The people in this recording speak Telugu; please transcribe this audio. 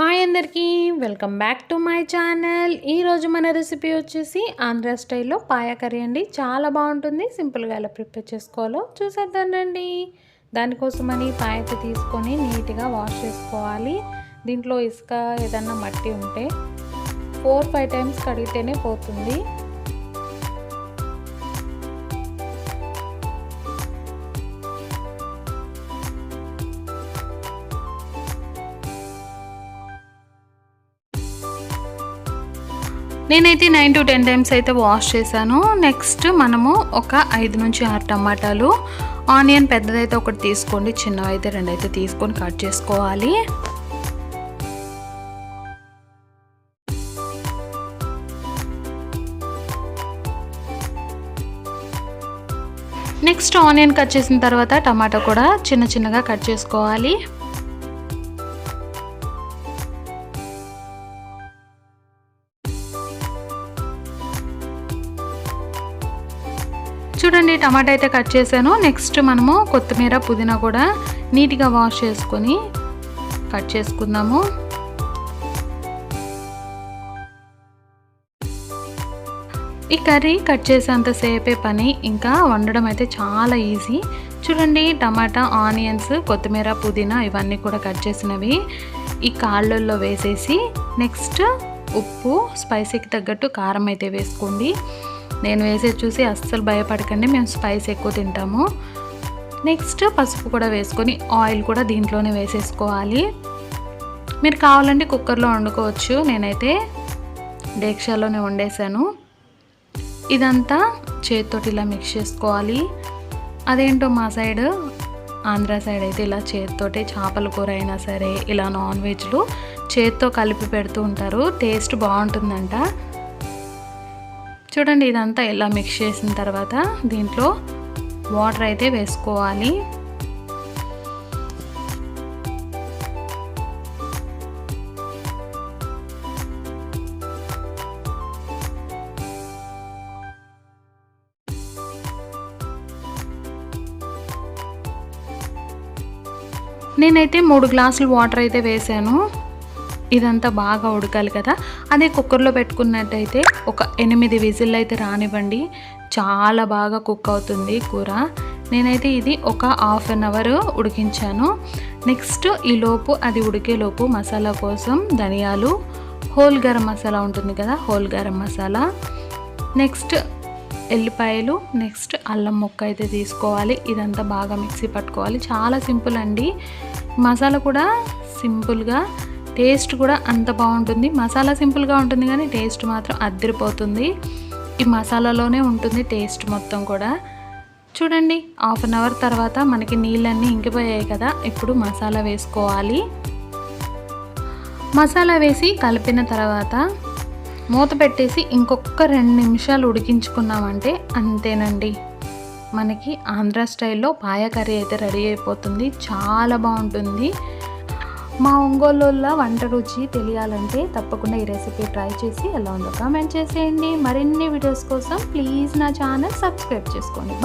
హాయ్ అందరికీ. Welcome back to my channel ఈరోజు మన రెసిపీ వచ్చేసి ఆంధ్ర స్టైల్లో పాయ కర్రీ అండి. చాలా బాగుంటుంది. సింపుల్గా ఎలా ప్రిపేర్ చేసుకోవాలో చూసేద్దాం రండి. దానికోసమని పాయకి తీసుకొని నీట్గా వాష్ చేసుకోవాలి. దీంట్లో ఇసుక ఏదన్నా మట్టి ఉంటే ఫోర్ ఫైవ్ టైమ్స్ కడిగితేనే పోతుంది. నేనైతే నైన్ టు టెన్ టైమ్స్ అయితే వాష్ చేశాను. నెక్స్ట్ మనము ఒక ఐదు నుంచి ఆరు టమాటాలు ఆనియన్ పెద్దదైతే ఒకటి తీసుకోండి చిన్నవైతే రెండు అయితే తీసుకొని కట్ చేసుకోవాలి. నెక్స్ట్ ఆనియన్ కట్ చేసిన తర్వాత టమాటా కూడా చిన్న చిన్నగా కట్ చేసుకోవాలి. చూడండి టమాటా అయితే కట్ చేశాను. నెక్స్ట్ మనము కొత్తిమీర పుదీనా కూడా నీట్గా వాష్ చేసుకొని కట్ చేసుకుందాము. ఈ కర్రీ కట్ చేసేంతసేపే పని ఇంకా వండడం అయితే చాలా ఈజీ చూడండి టమాటా ఆనియన్స్ కొత్తిమీర పుదీనా ఇవన్నీ కూడా కట్ చేసినవి. ఈ కాళ్ళల్లో వేసేసి నెక్స్ట్ ఉప్పు స్పైసీకి తగ్గట్టు కారం అయితే వేసుకోండి. నేను వేసేది చూసి అస్సలు భయపడకండి మేము స్పైస్ ఎక్కువ తింటాము. నెక్స్ట్ పసుపు కూడా వేసుకొని ఆయిల్ కూడా దీంట్లోనే వేసేసుకోవాలి. మీరు కావాలంటే కుక్కర్లో వండుకోవచ్చు నేనైతే డేక్షాలోనే వండేసాను ఇదంతా చేతితోటి ఇలా మిక్స్ చేసుకోవాలి. అదేంటో మా సైడ్ ఆంధ్ర సైడ్ అయితే ఇలా చేతితోటే చేపల కూర అయినా సరే ఇలా నాన్ వెజ్లు చేత్తో కలిపి పెడుతూ ఉంటారు. టేస్ట్ బాగుంటుందంట. చూడండి ఇదంతా ఇలా మిక్స్ చేసిన తర్వాత దీంట్లో వాటర్ అయితే వేసుకోవాలి. నేనైతే మూడు గ్లాసులు వాటర్ అయితే వేసాను. ఇదంతా బాగా ఉడకాలి కదా. అదే కుక్కర్లో పెట్టుకున్నట్టయితే ఒక ఎనిమిది విజిల్ అయితే రానివ్వండి. చాలా బాగా కుక్ అవుతుంది కూర. నేనైతే ఇది ఒక హాఫ్ అన్ అవర్ ఉడికించాను. నెక్స్ట్ ఈలోపు అది ఉడికేలోపు మసాలా కోసం ధనియాలు హోల్ గరం మసాలా ఉంటుంది కదా హోల్ గరం మసాలా. నెక్స్ట్ ఎల్లిపాయలు నెక్స్ట్ అల్లం ముక్క అయితే తీసుకోవాలి. ఇదంతా బాగా మిక్సీ పట్టుకోవాలి. చాలా సింపుల్ అండి. మసాలా కూడా సింపుల్గా టేస్ట్ కూడా అంత బాగుంటుంది. మసాలా సింపుల్గా ఉంటుంది కానీ టేస్ట్ మాత్రం అద్దరిపోతుంది. ఈ మసాలాలోనే ఉంటుంది టేస్ట్ మొత్తం కూడా. చూడండి హాఫ్ అన్ అవర్ తర్వాత మనకి నీళ్ళన్నీ ఇంకిపోయాయి కదా ఇప్పుడు మసాలా వేసుకోవాలి. మసాలా వేసి కలిపిన తర్వాత మూత పెట్టేసి ఇంకొక రెండు నిమిషాలు ఉడికించుకున్నామంటే అంతేనండి. మనకి ఆంధ్ర స్టైల్లో పాయ కర్రీ అయితే రెడీ అయిపోతుంది. చాలా బాగుంటుంది. మా ఒంగోలులో వంట రుచి తెలియాలంటే తప్పకుండా ఈ రెసిపీ ట్రై చేసి ఎలా ఉందో కామెంట్ చేసేయండి. మరిన్ని వీడియోస్ కోసం ప్లీజ్ నా ఛానల్ సబ్స్క్రైబ్ చేసుకోండి.